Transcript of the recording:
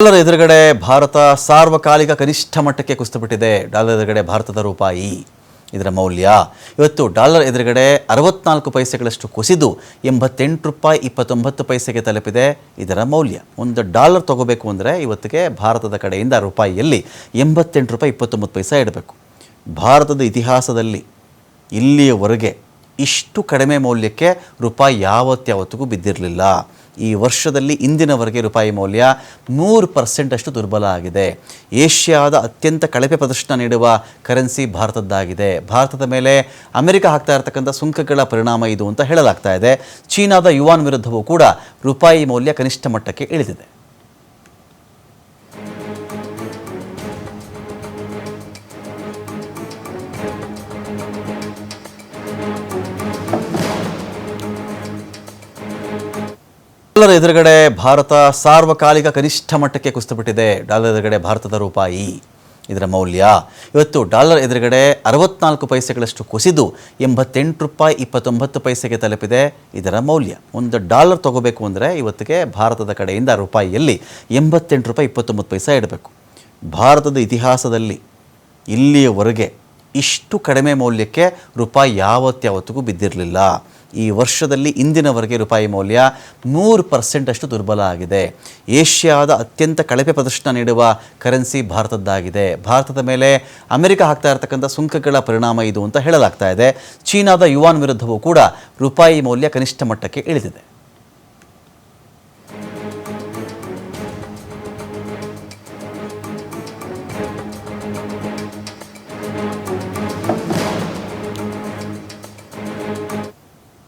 Dollar ಎದುರುಗಡೆ ಭಾರತ ಸಾರ್ವಕಾಲಿಕ ಕನಿಷ್ಠ ಮಟ್ಟಕ್ಕೆ ಕುಸಿತುಬಿಟ್ಟಿದೆ ಡಾಲರ್ ಎದುರುಗಡೆ ಭಾರತದ ರೂಪಾಯಿ ಇದರ ಮೌಲ್ಯ. ಇವತ್ತು ಡಾಲರ್ ಎದುರುಗಡೆ ಅರವತ್ನಾಲ್ಕು ಪೈಸೆಗಳಷ್ಟು ಕುಸಿದು ಎಂಬತ್ತೆಂಟು ರೂಪಾಯಿ ಇಪ್ಪತ್ತೊಂಬತ್ತು ಪೈಸೆಗೆ ತಲುಪಿದೆ. ಇದರ ಮೌಲ್ಯ. ಒಂದು ಡಾಲರ್ ತಗೋಬೇಕು ಅಂದರೆ ಇವತ್ತಿಗೆ ಭಾರತದ ಕಡೆಯಿಂದ ರೂಪಾಯಿಯಲ್ಲಿ ಎಂಬತ್ತೆಂಟು ರೂಪಾಯಿ ಇಪ್ಪತ್ತೊಂಬತ್ತು ಪೈಸೆ ಇಡಬೇಕು. ಭಾರತದ ಇತಿಹಾಸದಲ್ಲಿ ಇಲ್ಲಿಯವರೆಗೆ ಇಷ್ಟು ಕಡಿಮೆ ಮೌಲ್ಯಕ್ಕೆ ರೂಪಾಯಿ ಯಾವತ್ತಾವತ್ತಿಗೂ ಬಿದ್ದಿರಲಿಲ್ಲ. ಈ ವರ್ಷದಲ್ಲಿ ಇಂದಿನವರೆಗೆ ರೂಪಾಯಿ ಮೌಲ್ಯ ಮೂರು ಪರ್ಸೆಂಟಷ್ಟು ದುರ್ಬಲ ಆಗಿದೆ. ಏಷ್ಯಾದ ಅತ್ಯಂತ ಕಳಪೆ ಪ್ರದರ್ಶನ ನೀಡುವ ಕರೆನ್ಸಿ ಭಾರತದ್ದಾಗಿದೆ. ಭಾರತದ ಮೇಲೆ ಅಮೆರಿಕ ಹಾಕ್ತಾ ಇರತಕ್ಕಂಥ ಸುಂಕಗಳ ಪರಿಣಾಮ ಇದು ಅಂತ ಹೇಳಲಾಗ್ತಾ ಇದೆ. ಚೀನಾದ ಯುವಾನ್ ವಿರುದ್ಧವೂ ಕೂಡ ರೂಪಾಯಿ ಮೌಲ್ಯ ಕನಿಷ್ಠ ಮಟ್ಟಕ್ಕೆ ಇಳಿದಿದೆ. ಡಾಲರ್ ಎದುರುಗಡೆ ಭಾರತ ಸಾರ್ವಕಾಲಿಕ ಕನಿಷ್ಠ ಮಟ್ಟಕ್ಕೆ ಕುಸಿತುಬಿಟ್ಟಿದೆ. ಡಾಲರ್ ಎದುರುಗಡೆ ಭಾರತದ ರೂಪಾಯಿ ಇದರ ಮೌಲ್ಯ. ಇವತ್ತು ಡಾಲರ್ ಎದುರುಗಡೆ ಅರವತ್ನಾಲ್ಕು ಪೈಸೆಗಳಷ್ಟು ಕುಸಿದು ಎಂಬತ್ತೆಂಟು ರೂಪಾಯಿ ಇಪ್ಪತ್ತೊಂಬತ್ತು ಪೈಸೆಗೆ ತಲುಪಿದೆ. ಇದರ ಮೌಲ್ಯ. ಒಂದು ಡಾಲರ್ ತಗೋಬೇಕು ಅಂದರೆ ಇವತ್ತಿಗೆ ಭಾರತದ ಕಡೆಯಿಂದ ರೂಪಾಯಿಯಲ್ಲಿ ಎಂಬತ್ತೆಂಟು ರೂಪಾಯಿ ಇಪ್ಪತ್ತೊಂಬತ್ತು ಪೈಸೆ ಇಡಬೇಕು. ಭಾರತದ ಇತಿಹಾಸದಲ್ಲಿ ಇಲ್ಲಿಯವರೆಗೆ ಇಷ್ಟು ಕಡಿಮೆ ಮೌಲ್ಯಕ್ಕೆ ರೂಪಾಯಿ ಯಾವತ್ತಾವತ್ತಿಗೂ ಬಿದ್ದಿರಲಿಲ್ಲ. ಈ ವರ್ಷದಲ್ಲಿ ಇಂದಿನವರೆಗೆ ರೂಪಾಯಿ ಮೌಲ್ಯ ಮೂರು ಪರ್ಸೆಂಟಷ್ಟು ದುರ್ಬಲ ಆಗಿದೆ. ಏಷ್ಯಾದ ಅತ್ಯಂತ ಕಳಪೆ ಪ್ರದರ್ಶನ ನೀಡುವ ಕರೆನ್ಸಿ ಭಾರತದ್ದಾಗಿದೆ. ಭಾರತದ ಮೇಲೆ ಅಮೆರಿಕ ಹಾಕ್ತಾ ಇರತಕ್ಕಂಥ ಸುಂಕಗಳ ಪರಿಣಾಮ ಇದು ಅಂತ ಹೇಳಲಾಗ್ತಾ ಇದೆ. ಚೀನಾದ ಯುವಾನ್ ವಿರುದ್ಧವೂ ಕೂಡ ರೂಪಾಯಿ ಮೌಲ್ಯ ಕನಿಷ್ಠ ಮಟ್ಟಕ್ಕೆ ಇಳಿದಿದೆ.